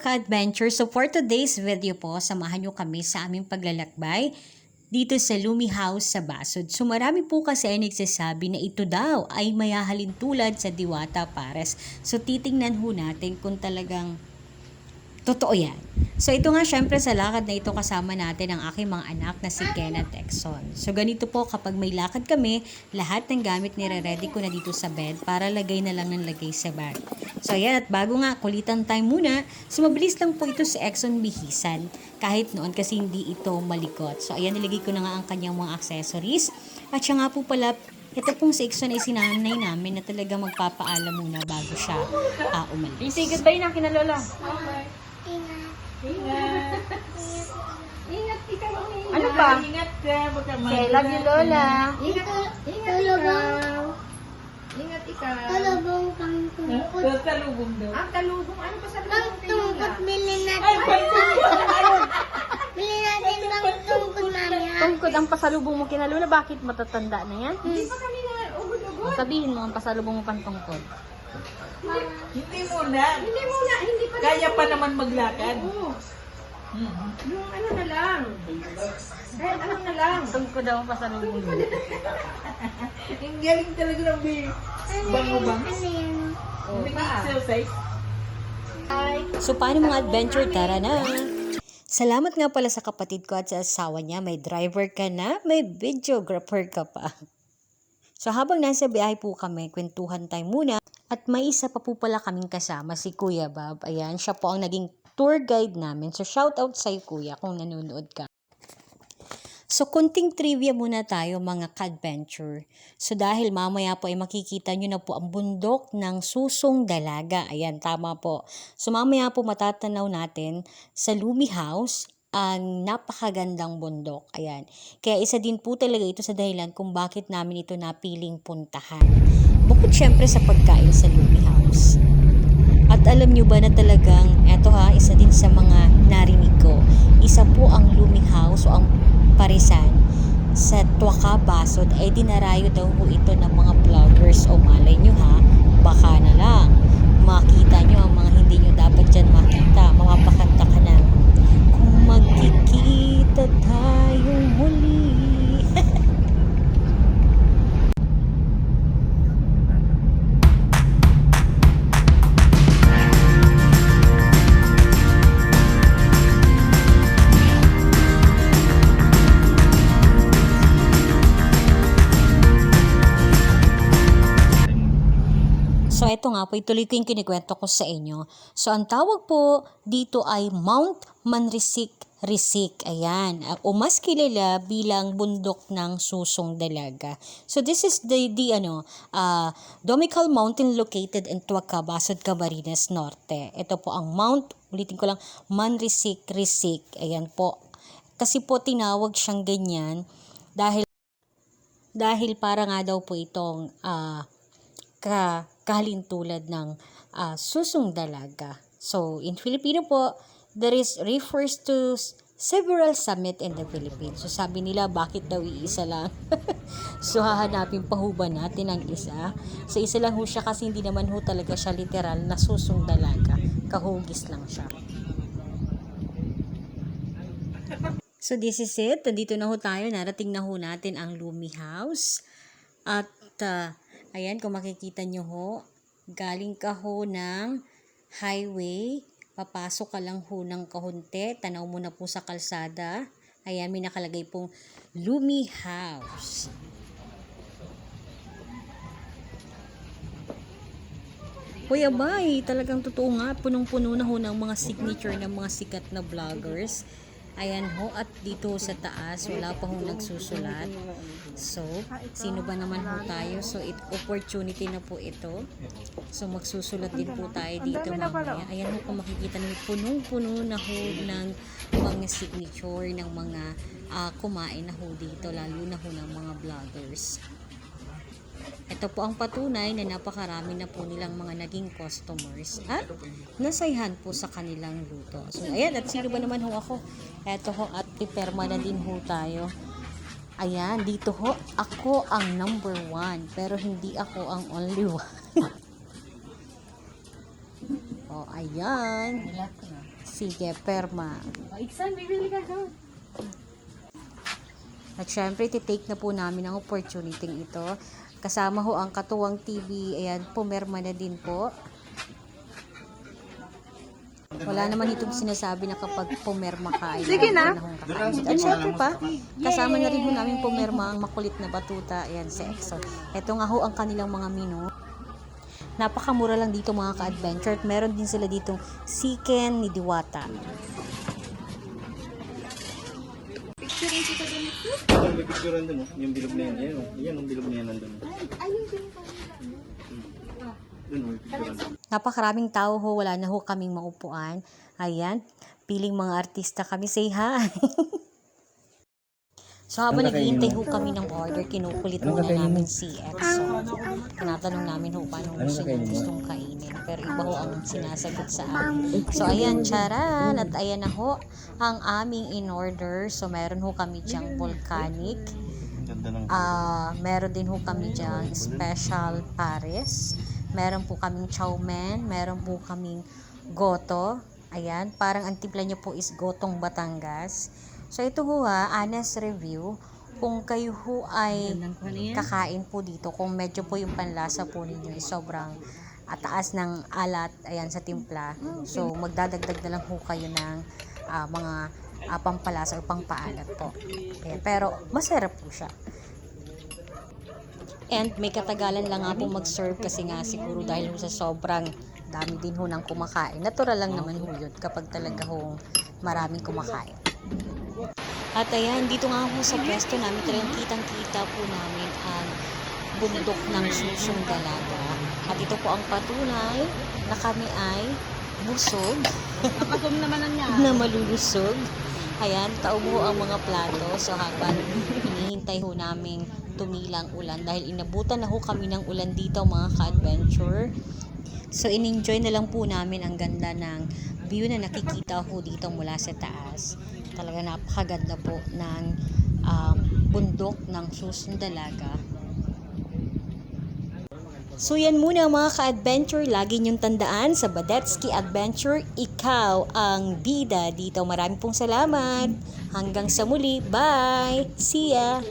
ka-adventure. So for today's video po, samahan nyo kami sa aming paglalakbay dito sa Lumi House sa Basod. So marami po kasi ay nagsasabi na ito daw ay mayahalin tulad sa Diwata Pares. So titingnan ho natin kung talagang totoo yan. So ito nga syempre sa lakad na ito kasama natin ang aking mga anak na si Kenneth Exxon. So ganito po kapag may lakad kami, lahat ng gamit nire-ready ko na dito sa bed para lagay na lang ng lagay sa bag. So ayan at bago nga kulitan time muna, so mabilis lang po ito sa Exxon bihisan kahit noon kasi hindi ito malikot. So ayan nilagay ko na nga ang kanyang mga accessories at siya nga po pala ito pong si Exxon ay sinanay namin na talaga magpapaalam muna bago siya uh, umalis. Say goodbye na kina Lola. Ingat ikaw ang ingat. Ano pa? Ingat ka, baka Say love you Lola. Ingat, ingat ikaw. Ingat ikaw. Kalabong pangtungkot. Huh? Talubong daw. Ah, talubong. Ano pa sa talubong Pangtungkot, bilhin Ay, natin. pagtungkot. Bilhin natin pangtungkot, mami. ha? Tungkod ang pasalubong mo kina Lola. Bakit matatanda na yan? Hindi pa kami na ugod-ugod. Sabihin mo ang pasalubong mo pantungkod. Hindi muna. Hindi muna. Hindi pa Kaya pa naman maglakad. Oo. Yung ano na lang. Kahit ano na lang. Tungkod daw ang pasalubong mo. Ang galing talaga ng bi. Bango-bango. Ano? Hindi ka exercise. So paano mga adventure? Tara na! Salamat nga pala sa kapatid ko at sa asawa niya. May driver ka na, may videographer ka pa. So habang nasa biyahe po kami, kwentuhan tayo muna. At may isa pa po pala kaming kasama, si Kuya Bob. Ayan, siya po ang naging tour guide namin. So shout out sa'yo Kuya kung nanonood ka. So, kunting trivia muna tayo mga ka-adventure. So, dahil mamaya po ay makikita nyo na po ang bundok ng susong dalaga. Ayan, tama po. So, mamaya po matatanaw natin sa Lumi House ang napakagandang bundok. Ayan. Kaya isa din po talaga ito sa dahilan kung bakit namin ito napiling puntahan. Bukod syempre sa pagkain sa Lumi House. At alam nyo ba na talagang, eto ha, isa din sa mga narinig ko, isa po ang Looming House o ang parisan sa Tuaka Basod ay dinarayo daw po ito ng mga vloggers o malay nyo ha, baka na lang makita nyo ang mga hindi nyo dapat dyan makita, mapapakanta ka na magkikita tayong muli So, ito nga po, ituloy ko yung kinikwento ko sa inyo. So, ang tawag po dito ay Mount Manrisik Risik. Ayan. Uh, O mas kilala bilang bundok ng susong dalaga. So, this is the, the ano, uh, Domical Mountain located in Tuaca, Basod, Camarines Norte. Ito po ang Mount, ulitin ko lang, Manrisik Risik. Ayan po. Kasi po tinawag siyang ganyan dahil dahil para nga daw po itong ah, ka kahalintulad ng ah, susong dalaga. So, in Filipino po, there is refers to several summit in the Philippines. So, sabi nila, bakit daw iisa lang? so, hahanapin pa ho natin ang isa? So, isa lang ho siya kasi hindi naman ho talaga siya literal na susong dalaga. Kahugis lang siya. So, this is it. Nandito na ho tayo. Narating na ho natin ang Lumi House. At, ah, ayan, kung makikita nyo ho, galing ka ho ng highway. Papasok ka lang ho ng kahunti. Tanaw mo na po sa kalsada. Ayan, may nakalagay pong Lumi House. Uy, abay, talagang totoo nga, punong-puno na ho ng mga signature ng mga sikat na vloggers. Ayan ho, at dito sa taas, wala pa ho nagsusulat. So, sino ba naman ho tayo? So, it, opportunity na po ito. So, magsusulat din po tayo dito mamaya. Ayan ho, kung makikita nyo, punong-puno na ho ng mga signature ng mga ah, kumain na ho dito, lalo na ho ng mga vloggers. Ito po ang patunay na napakarami na po nilang mga naging customers at nasayahan po sa kanilang luto. So, ayan, at sino ba naman ho ako? Eto ho, at piperma na din ho tayo. Ayan, dito ho, ako ang number one, pero hindi ako ang only one. oh, ayan. Sige, perma. Iksan, bibili ka doon. At syempre, titake na po namin ang opportunity ito. Kasama ho ang Katuwang TV. Ayan, pumerma na din po. Wala naman itong sinasabi na kapag pumerma ka ay Sige na. At syempre pa, kasama na rin ho namin pumerma ang makulit na batuta. Ayan, si EXO. Ito nga ho ang kanilang mga menu. Napakamura lang dito mga ka-adventure. At meron din sila ditong Siken ni Diwata. Yung may picturean dun, oh. yung bilog na yan. Yan, oh. yan ang bilog na yan nandun. Hmm. Dun, oh, may picturean dun. Napakaraming tao ho, wala na ho kaming maupuan. Ayan, piling mga artista kami, say hi. so habang naghihintay ho kami ng order, kinukulit muna namin si EXO. Tinatanong namin ho paano gusto niya gustong kainin. Pero iba ho ang sinasagot sa amin. So ayan, charan! At ayan na ho ang aming in-order. So meron ho kami diyang volcanic. Ah, meron din ho kami dyan special pares. Meron po kaming chow mein, meron po kaming goto. Ayan, parang ang timpla niya po is gotong Batangas. So ito ho ha, honest review. Kung kayo ho ay kakain po dito, kung medyo po yung panlasa po ninyo is sobrang ah, taas ng alat ayan sa timpla. So magdadagdag na lang ho kayo ng ah, mga ah, pampalasa o pangpaalat po. Ayan, pero masarap po siya. And may katagalan lang nga po mag-serve kasi nga siguro dahil sa sobrang dami din ho ng kumakain. Natural lang naman ho yun kapag talaga ho maraming kumakain. At ayan, dito nga po sa pwesto namin talagang kitang-kita po namin ang bundok ng susong dalaga. At ito po ang patunay na kami ay busog Napasum naman ang niya. na malulusog. Ayan, taob ho ang mga plato. So habang hinihintay ho namin tumilang ulan dahil inabutan na ho kami ng ulan dito mga ka-adventure. So in-enjoy na lang po namin ang ganda ng view na nakikita ho dito mula sa taas. Talaga napakaganda po ng um, bundok ng Susundalaga. So yan muna mga ka-adventure, lagi niyong tandaan sa Badetsky Adventure, ikaw ang bida dito. Maraming pong salamat. Hanggang sa muli. Bye! See ya!